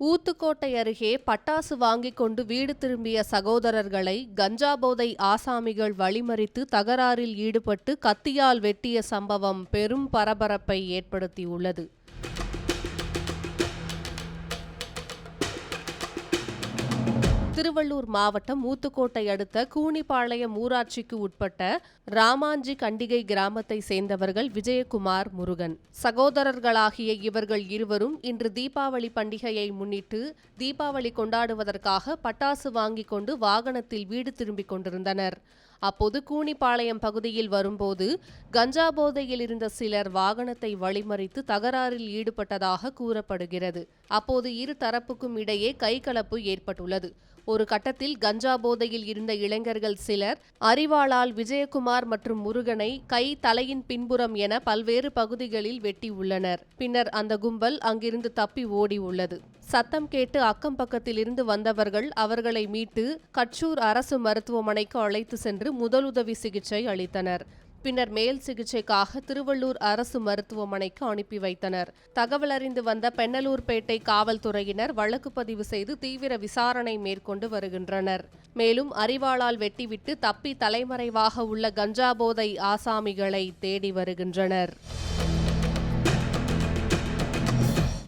ஊத்துக்கோட்டை அருகே பட்டாசு வாங்கிக் கொண்டு வீடு திரும்பிய சகோதரர்களை கஞ்சா போதை ஆசாமிகள் வழிமறித்து தகராறில் ஈடுபட்டு கத்தியால் வெட்டிய சம்பவம் பெரும் பரபரப்பை ஏற்படுத்தியுள்ளது. திருவள்ளூர் மாவட்டம் ஊத்துக்கோட்டை அடுத்த கூனிப்பாளையம் ஊராட்சிக்கு உட்பட்ட ராமாஞ்சி கண்டிகை கிராமத்தை சேர்ந்தவர்கள் விஜயகுமார் முருகன். சகோதரர்களாகிய இவர்கள் இருவரும் இன்று தீபாவளி பண்டிகையை முன்னிட்டு தீபாவளி கொண்டாடுவதற்காக பட்டாசு வாங்கிக் கொண்டு வாகனத்தில் வீடு திரும்பிக் கொண்டிருந்தனர். அப்போது கூனிப்பாளையம் பகுதியில் வரும்போது கஞ்சா போதையில் இருந்த சிலர் வாகனத்தை வழிமறித்து தகராறில் ஈடுபட்டதாக கூறப்படுகிறது. அப்போது இரு தரப்புக்கும் இடையே கைகலப்பு ஏற்பட்டுள்ளது. ஒரு கட்டத்தில் கஞ்சா போதையில் இருந்த இளைஞர்கள் சிலர் அறிவாளால் விஜயகுமார் மற்றும் முருகனை கை தலையின் பின்புறம் என பல்வேறு பகுதிகளில் வெட்டி உள்ளனர் பின்னர் அந்த கும்பல் அங்கிருந்து தப்பி ஓடி உள்ளது சத்தம் கேட்டு அக்கம் பக்கத்தில் இருந்து வந்தவர்கள் அவர்களை மீட்டு கச்சூர் அரசு மருத்துவமனைக்கு அழைத்து சென்று முதலுதவி சிகிச்சை அளித்தனர். பின்னர் மேல் சிகிச்சைக்காக திருவள்ளூர் அரசு மருத்துவமனைக்கு அனுப்பி வைத்தனர். தகவல் அறிந்து வந்த பெண்ணலூர்பேட்டை காவல்துறையினர் வழக்கு பதிவு செய்து தீவிர விசாரணை மேற்கொண்டு வருகின்றனர். மேலும் அறிவாளால் வெட்டிவிட்டு தப்பி தலைமறைவாக உள்ள கஞ்சா போதை ஆசாமிகளை தேடி வருகின்றனர்.